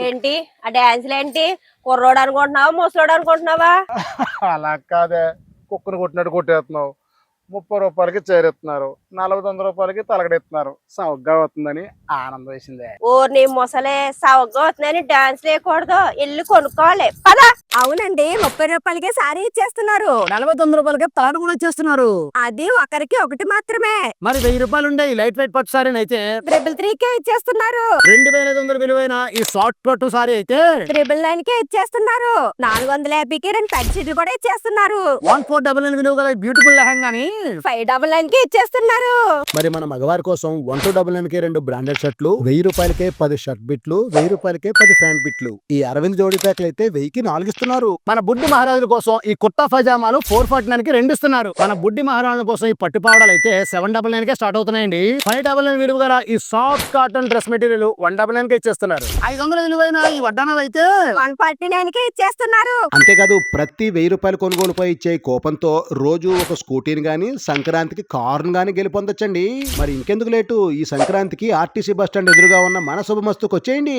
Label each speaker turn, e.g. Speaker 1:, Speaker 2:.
Speaker 1: ఏంటి? ఆ డాన్సులు ఏంటి? కుర్రోడు అనుకుంటున్నావా ముసలోడు అనుకుంటున్నావా?
Speaker 2: అలా కాదే. కుక్కను కొట్టినట్టు కొట్టేస్తున్నావు. ముప్పై రూపాయలకి చేరెత్తున్నారు నలభై తొమ్మిది రూపాయలకి తలగడెత్తున్నారు సౌగ్గా అవుతుందని ఆనందం వేసిందే.
Speaker 1: ఓ నీ ముసలే సవగ్గా అవుతుందని డాన్స్ వేయకూడదు ఇల్లు కొనుక్కోవాలి. పదా.
Speaker 3: అవునండి. ముప్పై రూపాయలకే సారీ ఇచ్చేస్తున్నారు.
Speaker 4: నలభై తొమ్మిది రూపాయలకి తాడు కూడా చేస్తున్నారు
Speaker 3: అది ఒకరికి ఒకటి మాత్రమే.
Speaker 4: మరి వెయ్యి రూపాయలు ఉండే ఈ లైట్ వెయిట్ పట్టు సారీ అయితే
Speaker 3: ట్రిపుల్ త్రీ కే ఇచ్చేస్తున్నారు.
Speaker 4: రెండు వేల ఐదు వందల విలువైన ఈ షార్ట్ పట్టు సారీ అయితే
Speaker 3: ట్రిపుల్ నైన్ కే ఇచ్చేస్తున్నారు. నాలుగు వందల యాభైకి రెండు పెద్ద షీట్లు కూడా ఇచ్చేస్తున్నారు.
Speaker 4: వన్ ఫోర్ డబల్ నైన్ విలువ గల బ్యూటిఫుల్ లెహంగాని
Speaker 3: ఫైవ్ డబల్ నైన్కి ఇచ్చేస్తున్నారు.
Speaker 4: మరి మన మగవారి కోసం వన్ టూ డబల్ నైన్కి రెండు బ్రాండెడ్ షర్ట్లు వెయ్యి రూపాయలకే పది షర్ట్ బిట్లు వెయ్యి రూపాయలకే పది ప్యాంట్ బిట్లు. ఈ అరవింద్ జోడీ ప్యాక్లు అయితే వెయ్యికి నాలుగు ఇస్తున్నారు మన బుడ్డి మహారాజుల కోసం ఈ కుర్తా పైజామాలు ఫోర్ ఫార్టీ నైన్కి రెండు ఇస్తున్నారు మన బుడ్డి మహారాజుల కోసం ఈ పట్టు పావడాలు అయితే seven double nine K start అవుతున్నాయండి. ఫైవ్ డబల్ నైన్ విలువ గల ఈ soft cotton dress material one double నైన్కి ఇచ్చేస్తున్నారు. ఐదు వందల విలువైన ఈ వడ్డానాలు అయితే?
Speaker 3: వన్ ఫార్టీ నైన్కి ఇచ్చేస్తున్నారు.
Speaker 5: అంతేకాదు ప్రతి వెయ్యి రూపాయల కొనుగోలుపై ఇచ్చే కూపన్తో రోజు ఒక స్కూటీని గాని సంక్రాంతికి కారును గాని గెలుపొందొచ్చండి. మరి ఇంకెందుకు లేటు? ఈ సంక్రాంతికి ఆర్టీసీ బస్ స్టాండ్ ఎదురుగా ఉన్న మన శుభమస్తుకు వచ్చేయండి